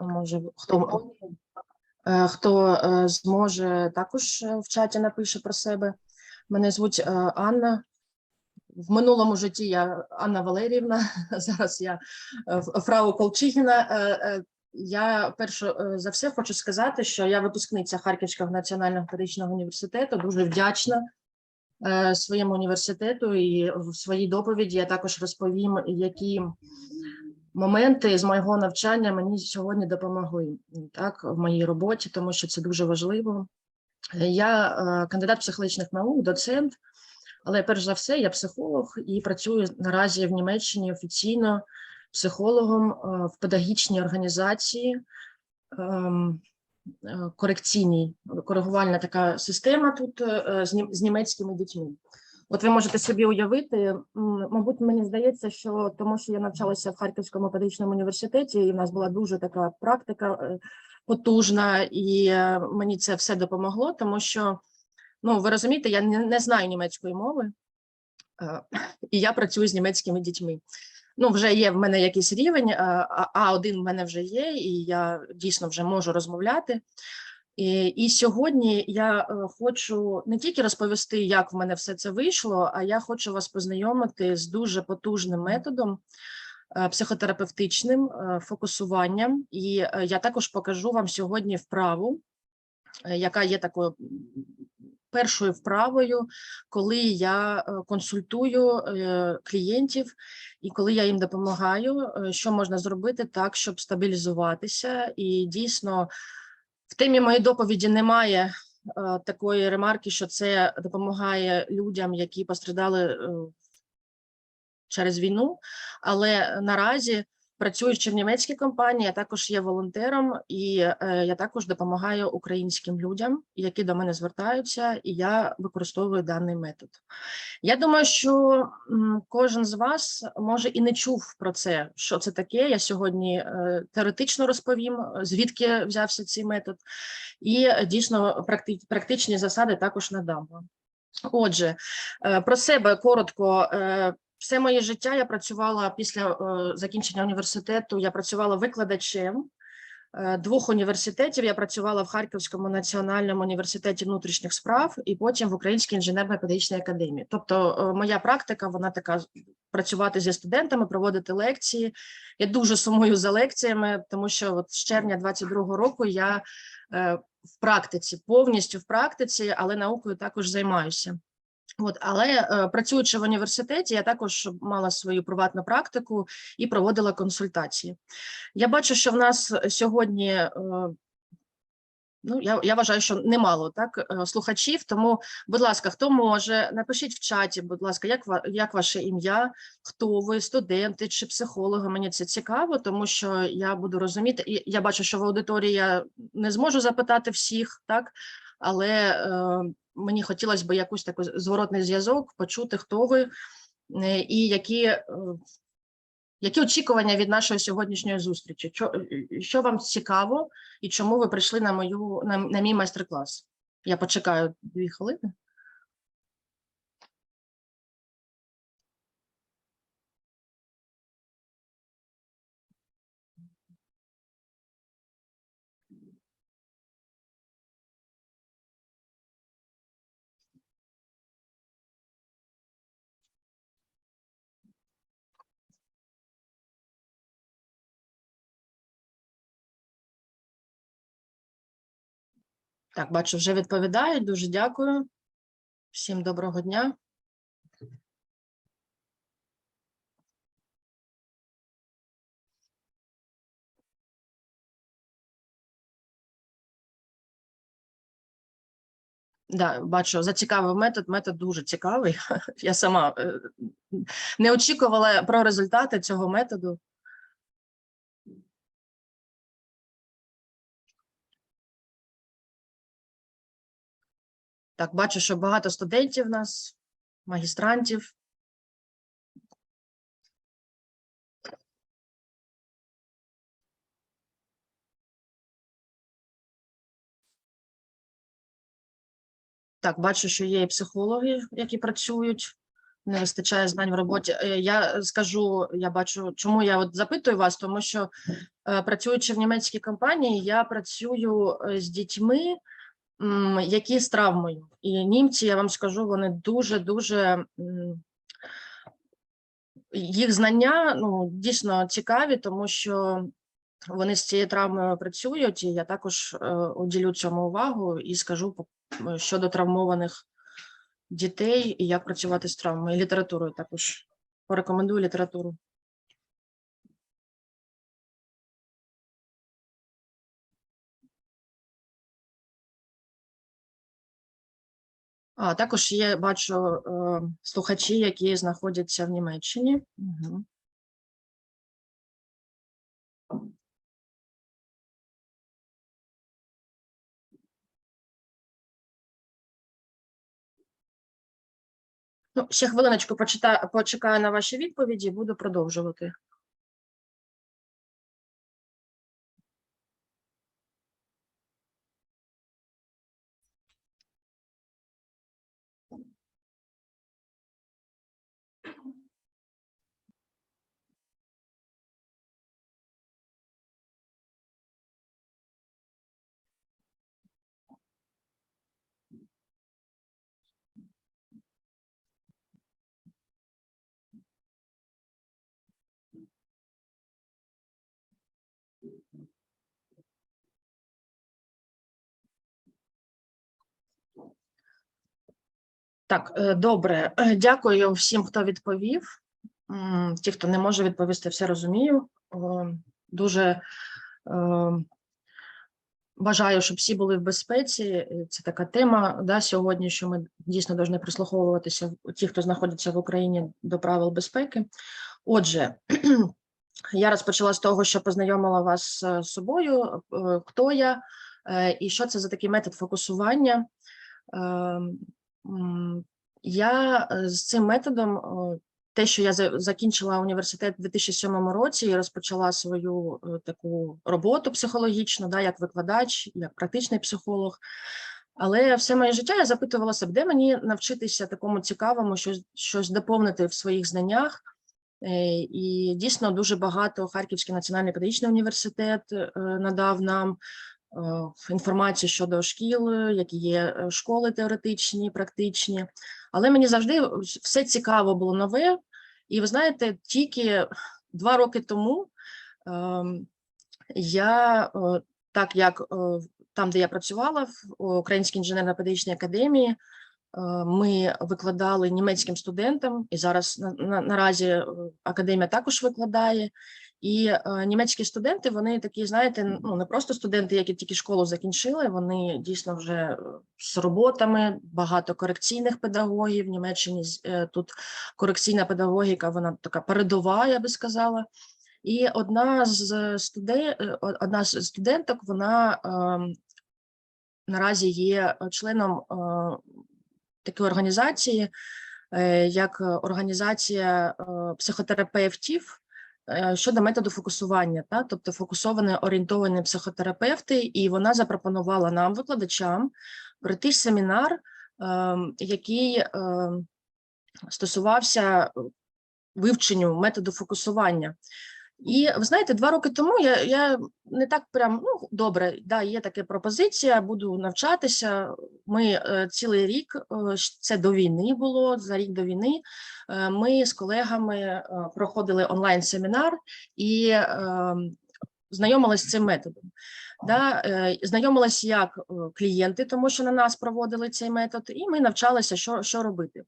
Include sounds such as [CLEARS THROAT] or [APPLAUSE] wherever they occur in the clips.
може хто, е, хто е, зможе також е, в чаті напише про себе. Мене звуть е, Анна. В минулому житті я Анна Валеріївна. [LAUGHS] Зараз я е, фрау Колчихіна. Е, е, Я перше е, за все хочу сказати, що я випускниця Харківського національного педагогічного університету. Дуже вдячна е, своєму університету, і в своїй доповіді я також розповім, які моменти з моєго навчання мені сьогодні допомогли так в моїй роботі, тому що це дуже важливо. Я е, кандидат психологічних наук, доцент, але перш за все я психолог і працюю наразі в Німеччині офіційно психологом е, в педагогічній організації. ем, е, Корекційній коригувальна така система тут з німецькими дітьми. От ви можете собі уявити, мабуть, мені здається, що тому що я навчалася в Харківському педагогічному університеті, і в нас була дуже така практика е, потужна, і е, мені це все допомогло, тому що, ну, ви розумієте, я не, знаю німецької мови, е, і я працюю з німецькими дітьми. Ну, вже є в мене якийсь рівень, а а А1 в мене вже є, і я дійсно вже можу розмовляти. І, сьогодні я е, хочу не тільки розповісти, як в мене все це вийшло, а я хочу вас познайомити з дуже потужним методом е, психотерапевтичним е, фокусуванням. І я також покажу вам сьогодні вправу, яка є такою першою вправою, коли я консультую клієнтів і коли я їм допомагаю, що можна зробити так, щоб стабілізуватися і дійсно. В темі моєї доповіді немає е, такої ремарки, що це допомагає людям, які постраждали е, через війну. Але наразі, працюючи в німецькій компанії, я також є волонтером, і е, я також допомагаю українським людям, які до мене звертаються, і я використовую даний метод. Я думаю, що кожен з вас може і не чув про це, що це таке. Я сьогодні е, теоретично розповім, звідки взявся цей метод, і дійсно практи- практичні засади також надам. Отже, е, про себе коротко. Все моє життя я працювала після е, закінчення університету. Я працювала викладачем е, двох університетів. Я працювала в Харківському національному університеті внутрішніх справ і потім в Українській інженерно-педагогічній академії. Тобто, е, моя практика вона така працювати зі студентами, проводити лекції. Я дуже сумую за лекціями, тому що от з червня 22-го року я е, в практиці, повністю в практиці, але наукою також займаюся. От, але е, працюючи в університеті, я також мала свою приватну практику і проводила консультації. Я бачу, що в нас сьогодні. е, Ну, я, я вважаю, що немало так е, слухачів. Тому, будь ласка, хто може, напишіть в чаті, будь ласка, як як ваше ім'я, хто ви, студенти чи психологи. Мені це цікаво, тому що я буду розуміти. І я бачу, що в аудиторії я не зможу запитати всіх, так але е, мені хотілося б якийсь такий зворотний зв'язок, почути, хто ви е, і які. е, які очікування від нашої сьогоднішньої зустрічі? Що, що вам цікаво і чому ви прийшли на мою на, на мій майстер-клас? Я почекаю дві хвилини. Так, бачу, вже відповідають. Дуже дякую. Всім доброго дня. Да, бачу, зацікавив метод. Метод дуже цікавий. [LAUGHS] Я сама е, не очікувала про результати цього методу. Так, бачу, що багато студентів в нас, магістрантів. Так, бачу, що є і психологи, які працюють не вистачає знань в роботі. Е, Я скажу, я бачу, чому я от запитую вас, тому що е, працюючи в німецькій компанії, я працюю е, з дітьми, які з травмою. І німці, я вам скажу, вони дуже дуже їх знання ну дійсно цікаві, тому що вони з цією травмою працюють, і я також е, уділю цьому увагу і скажу щодо травмованих дітей і як працювати з травмою. І літературою також порекомендую літературу. А також є, бачу, е, слухачі, які знаходяться в Німеччині. Угу. Ну, ще хвилиночку почитаю, почекаю на ваші відповіді, буду продовжувати. Так, е, добре. Е, Дякую всім, хто відповів. Ті, хто не може відповісти, все розумію. Дуже е, бажаю, щоб всі були в безпеці. Це така тема да, сьогодні, що ми дійсно повинні прислуховуватися ті, хто знаходиться в Україні до правил безпеки. Отже, [CLEARS THROAT] я розпочала з того, що познайомила вас з собою, хто я і що це за такий метод фокусування. Я з цим методом, те, що я закінчила університет у 2007 році і розпочала свою е, таку роботу психологічну, да, як викладач, як практичний психолог. Але все моє життя я запитувала себе, де мені навчитися такому цікавому, щось, щось доповнити в своїх знаннях. Е, І дійсно дуже багато Харківський національний педагогічний університет е, надав нам інформацію щодо шкіл, е, які є е, школи теоретичні, практичні. Але мені завжди все цікаво було нове. І ви знаєте, тільки два роки тому ем, я, е, так як е, там, де я працювала, в Українській інженерно-педагогічній академії, е, ми викладали німецьким студентам, і зараз на, на, наразі е, академія також викладає. І е, німецькі студенти, вони такі, знаєте, ну не просто студенти, які тільки школу закінчили, вони дійсно вже е, з роботами, багато корекційних педагогів в Німеччині. е, Тут корекційна педагогіка, вона така передова, я би сказала. І одна з студен... е, одна з студенток, вона ем, наразі є членом е, такої організації, е, як організація е, психотерапевтів е, щодо методу фокусування, та тобто фокусоване орієнтовані психотерапевти, і вона запропонувала нам, викладачам, пройти семінар, ем, який ем, стосувався вивченню методу фокусування. І ви знаєте, два роки тому я, я не так прям ну добре, да, є така пропозиція, буду навчатися. Ми е, цілий рік, е, це до війни було, за рік до війни. е, Ми з колегами проходили онлайн-семінар і е, знайомилися з цим методом. Да, е, знайомилися як е, клієнти, тому що на нас проводили цей метод, і ми навчалися, що, що робити.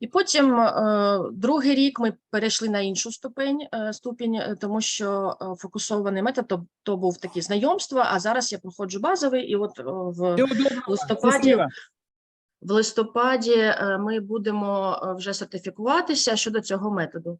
І потім е, другий рік ми перейшли на іншу ступень, ступінь, тому що фокусований метод то, то був такі знайомства, а зараз я проходжу базовий, і от в листопаді в листопаді ми будемо вже сертифікуватися щодо цього методу.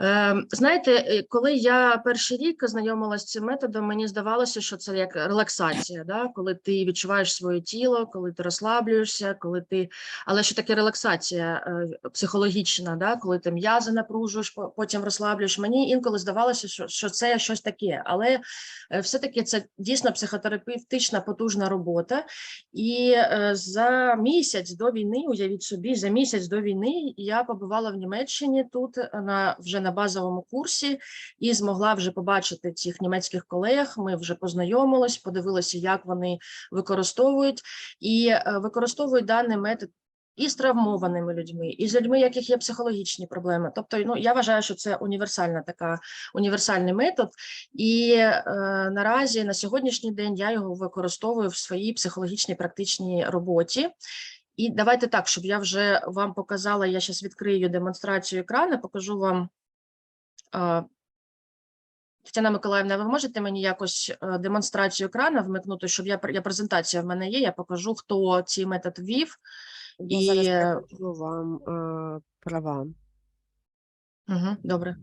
Е, Знаєте, е, коли я перший рік знайомилася з цим методом, мені здавалося, що це як релаксація, да? коли ти відчуваєш своє тіло, коли ти розслаблюєшся, коли ти. Але що таке релаксація е, психологічна, да? коли ти м'язи напружуєш, потім розслаблюєш. Мені інколи здавалося, що, що це щось таке, але е, все-таки це дійсно психотерапевтична потужна робота. І за місяць до війни, уявіть собі, за місяць до війни я побувала в Німеччині тут на вже на базовому курсі і змогла вже побачити цих німецьких колег. Ми вже познайомились, подивилися, як вони використовують і е, використовують даний метод. І з травмованими людьми, і з людьми, яких є психологічні проблеми. Тобто, ну я вважаю, що це універсальна така універсальний метод, і е, наразі на сьогоднішній день я його використовую в своїй психологічній практичній роботі. І давайте так, щоб я вже вам показала, я зараз відкрию демонстрацію екрану, покажу вам. Тетяна Миколаївна, ви можете мені якось е, демонстрацію екрану вмикнути, щоб я я презентація в мене є, я покажу, хто цей метод ввів. Я зараз вам е, права. Угу, Добре.